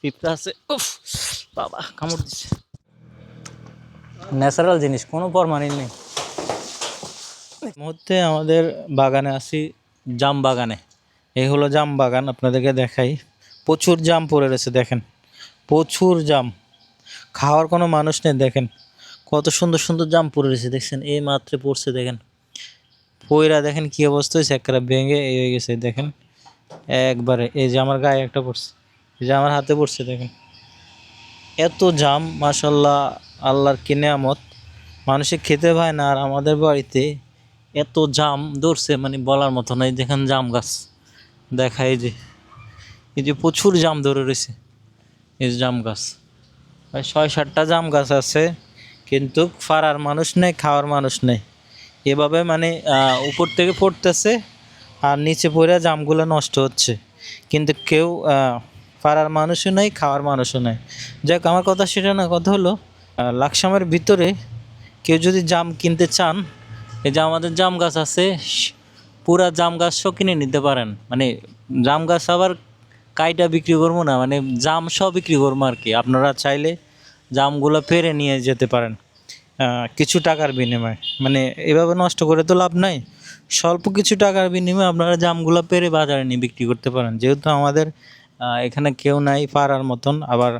পিঁপড়া আছে উফ বাবা কামড় দিচ্ছে ন্যাচারাল জিনিস কোনো ফরমালিন নেই। মুহূর্তে আমাদের বাগানে আছি জাম বাগানে। এই হলো জাম বাগান আপনাদেরকে দেখাই। প্রচুর জাম পড়ে রয়েছে দেখেন। প্রচুর জাম। খাওয়ার কোনো মানুষ নেই দেখেন। কত সুন্দর সুন্দর জাম পড়ে রয়েছে দেখছেন? এই মাত্রে পড়ছে দেখেন। পয়রা দেখেন কি অবস্থা হয়েছে একটা ভেঙে এই হয়ে গেছে দেখেন। একবারে এই যে আমার গায়ে একটা পড়ছে। যে আমার হাতে পড়ছে, দেখেন। এত জাম মাশাল্লাহ আল্লাহর কিনে আমত মানুষে খেতে পায় না, আর আমাদের বাড়িতে এত জাম ধরছে মানে বলার মতো নাই দেখেন জাম গাছ। দেখা, এই যে এই যে প্রচুর জাম ধরে রয়েছে, এই জাম গাছ। প্রায় ছয় সাতটা জাম গাছ আছে, কিন্তু ফারার মানুষ নেই, খাওয়ার মানুষ নেই। এভাবে মানে উপর থেকে পড়তেছে, আর নিচে পড়ে জামগুলো নষ্ট হচ্ছে। কিন্তু কেউ পাড়ার মানুষও নেই, খাওয়ার মানুষও নেই। যাক আমার কথা সেটা না, কথা হলো লাকসামের ভিতরে কেউ যদি জাম কিনতে চান, এই যে আমাদের জাম গাছ আছে পুরা জাম গাছও কিনে নিতে পারেন। মানে জাম গাছ আবার কাইটা বিক্রি করব না মানে জাম সব বিক্রি করব আর কি। আপনারা চাইলে জামগুলো পেরে নিয়ে যেতে পারেন কিছু টাকার বিনিময়ে। মানে এভাবে নষ্ট করে তো লাভ নাই। স্বল্প কিছু টাকার বিনিময়ে আপনারা জামগুলো পেরে বাজারে নিয়ে বিক্রি করতে পারেন। যেহেতু আমাদের এখানে কেউ নাই পাড়ার মতন। আবার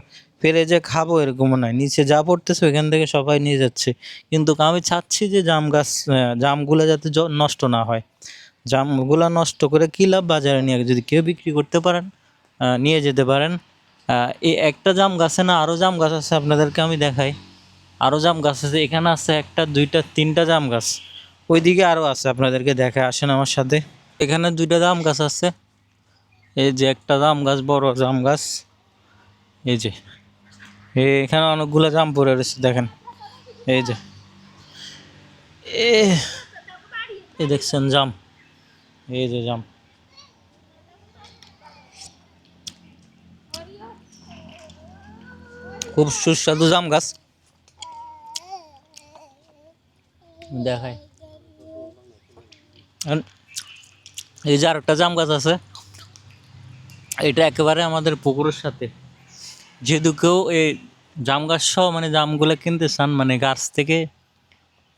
পেরে যে খাব এরকমও নাই। নিচে যা পড়তেছে ওইখান থেকে সবাই নিয়ে যাচ্ছে। কিন্তু আমি চাচ্ছি যে জাম গাছ জামগুলো যাতে নষ্ট না হয়। জামগুলো নষ্ট করে কী লাভ বাজারে নিয়ে? যদি কেউ বিক্রি করতে পারেন নিয়ে যেতে পারেন। এই একটা জাম গাছে না আরও জাম গাছ আছে আপনাদেরকে আমি দেখাই। আরও জাম গাছ আছে, এখানে আছে একটা, দুইটা, তিনটা জাম গাছ। ওইদিকে আরও আছে, আপনাদেরকে দেখে আসেন আমার সাথে। এখানে দুইটা জাম গাছ আছে। এই যে একটা জাম গাছ, বড় জাম গাছ। এই যে এখানে অনেকগুলো জাম পড়ে রয়েছে, দেখেন। এই যে, এ দেখছেন জাম। এই যে জাম। খুব সুস্বাদু জাম গাছ। এখন এই যে আরেকটা জাম গাছ আছে। এটা একেবারে আমাদের পুকুরের সাথে। যেহেতু কেউ এই জাম গাছ সহ মানে জামগুলো কিনতে চান মানে গাছ থেকে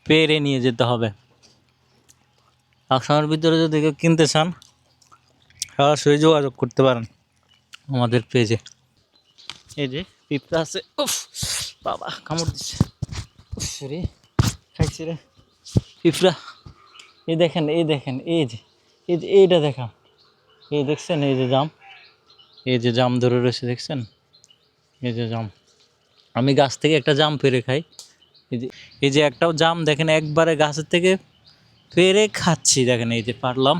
পেরে নিয়ে যেতে হবে। আসামের ভিতরে যদি কেউ কিনতে চান, সরাসরি যোগাযোগ করতে পারেন আমাদের পেজে। এই যে পিঁপড়া আছে। উফ, বাবা, কামড় দিচ্ছে। রে, খাইছে রে। পিঁপড়া, এই দেখেন এই দেখেন, এই যে এই যে, এইটা দেখান। এই দেখছেন, এই যে জাম। এই যে জাম ধরে রয়েছে, দেখছেন? এই যে জাম। আমি গাছ থেকে একটা জাম পেরে খাই। এই যে এই যে একটাও জাম, দেখেন একবারে গাছের থেকে পেরে খাচ্ছি, দেখেন এই যে পারলাম।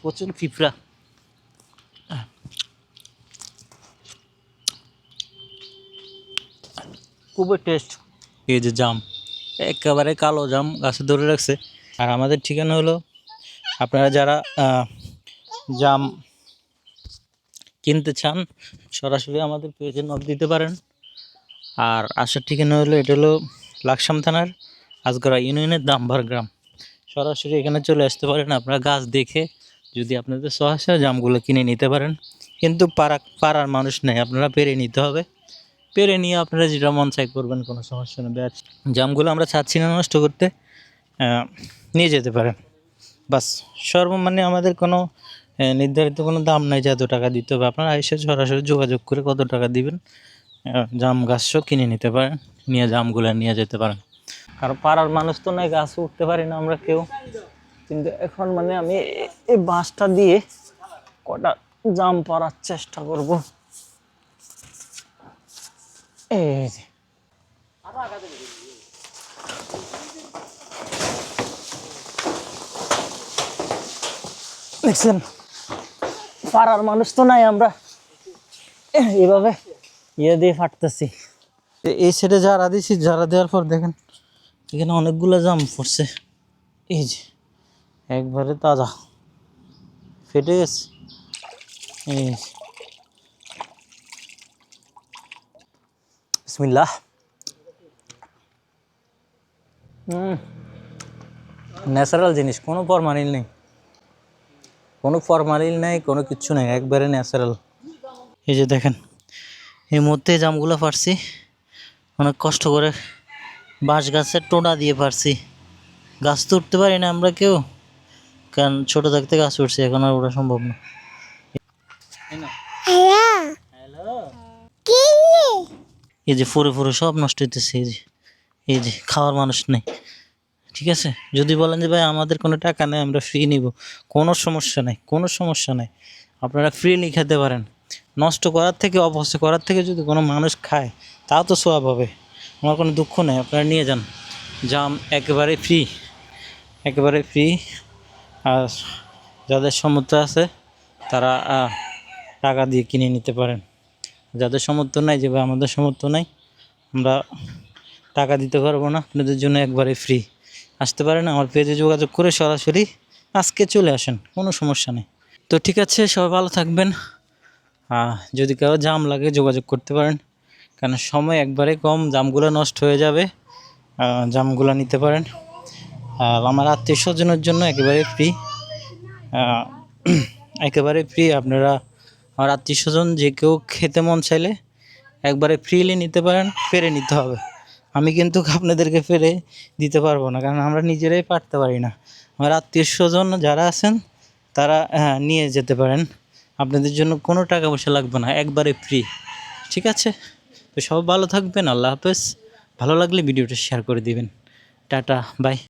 প্রচুর পিঁপড়া। খুবই টেস্ট এই যে জাম, একেবারে কালো জাম গাছে ধরে রাখছে। আর আমাদের ঠিকানা হলো, আপনারা যারা জাম কিনতে চান, সরাসরি আমাদের পেজে নক দিতে পারেন। আর আসার ঠিকানা হলো, এটা হলো লাকসাম থানার আজগরা ইউনিয়নের দামবার গ্রাম। সরাসরি এখানে চলে আসতে পারেন, আপনারা গাছ দেখে যদি আপনাদের সহায়তা জামগুলো কিনে নিতে পারেন। কিন্তু পাড়া পাড়ার মানুষ নেই, আপনারা পেরে নিতে হবে। পেরে নিয়ে আপনারা যেটা মন চাই করবেন, কোনো সমস্যা নেই। জামগুলো আমরা চাচ্ছি না নষ্ট করতে নিয়ে যেতে পারেন। বাস সর্ব মানে আমাদের কোনো নির্ধারিত কোনো দাম নাই যে এত টাকা দিতে হবে। আপনারা এসে সরাসরি যোগাযোগ করে কত টাকা দিবেন? জাম গাছও কিনে নিতে পারেন, নিয়ে জামগুলো নিয়ে যেতে পারেন। কারণ পাড়ার মানুষ তো নয় গাছ উঠতে পারি না আমরা কেউ। কিন্তু এখন মানে আমি এই বাঁশটা দিয়ে কটা জাম পাড়ার চেষ্টা করব। এই দেখছেন? পাড়ার মানুষ তো নাই আমরা। এভাবে ইয়ে দিয়ে ফাটতেছি। এই সাইডে যারা দিছি যারা দেওয়ার পর দেখেন এখানে অনেকগুলো জাম পড়ছে। এই যে একবারে তাজা। ফেটে গেছে। এই বিসমিল্লাহ। ন্যাচারাল জিনিস কোনো ফরমালিন নেই। কোনো ফরমালিন নেই কোনো কিচ্ছু নেই একবারে ন্যাচারাল এই যে দেখেন এই মুহূর্তে জামগুলো পারছি। অনেক কষ্ট করে বাঁশ গাছের টোনা দিয়ে পারছি। গাছ তো উঠতে পারি না আমরা কেউ কারণ ছোট থাকতে গাছ উঠছি এখন আর ওঠা সম্ভব না। হ্যালো? এই যে ফুরে ফুরে সব নষ্ট হইতেছে এই যে এই যে খাওয়ার মানুষ নেই। ঠিক আছে? যদি বলেন যে, ভাই, আমাদের কোনো টাকা নেই, আমরা ফ্রি নিব। কোনো সমস্যা নেই, কোনো সমস্যা নেই। আপনারা ফ্রিলি খেতে পারেন। নষ্ট করার থেকে, অপচয় করার থেকে যদি কোনো মানুষ খায়, তাও তো সোয়াব হবে। আমার কোনো দুঃখ নেই, আপনারা নিয়ে যান। জাম একেবারে ফ্রি একেবারে ফ্রি আর যাদের সমর্থ আছে, তারা টাকা দিয়ে কিনে নিতে পারেন। যাদের সমর্থ নাই, যে আমাদের সমর্থ নাই, আমরা টাকা দিতে পারব না, আপনাদের জন্য একবারে ফ্রি আসতে পারেন আমার পেজে যোগাযোগ করে সরাসরি আজকে চলে আসেন, কোনো সমস্যা নেই। তো ঠিক আছে, সবাই ভালো থাকবেন। যদি কারও জাম লাগে, যোগাযোগ করতে পারেন। কারণ সময় একবারে কম জামগুলো নষ্ট হয়ে যাবে। জামগুলো নিতে পারেন। আর আমার আত্মীয় স্বজনের জন্য একেবারে ফ্রি একেবারে ফ্রি আপনারা আমার আত্মীয় স্বজন যে কেউ খেতে মন চাইলে একবারে ফ্রিলি নিতে পারেন ফেরে নিতে হবে। আমি কিন্তু আপনাদেরকে ফেরে দিতে পারব না, কারণ আমরা নিজেরাই পারতে পারি না। আমার আত্মীয় স্বজন যারা আছেন, তারা হ্যাঁ নিয়ে যেতে পারেন। আপনাদের জন্য কোনো টাকা পয়সা লাগবে না, একবারে ফ্রি ঠিক আছে? তো সব ভালো থাকবেন, আল্লাহ হাফেজ। ভালো লাগলে ভিডিওটা শেয়ার করে দিবেন। Tata bye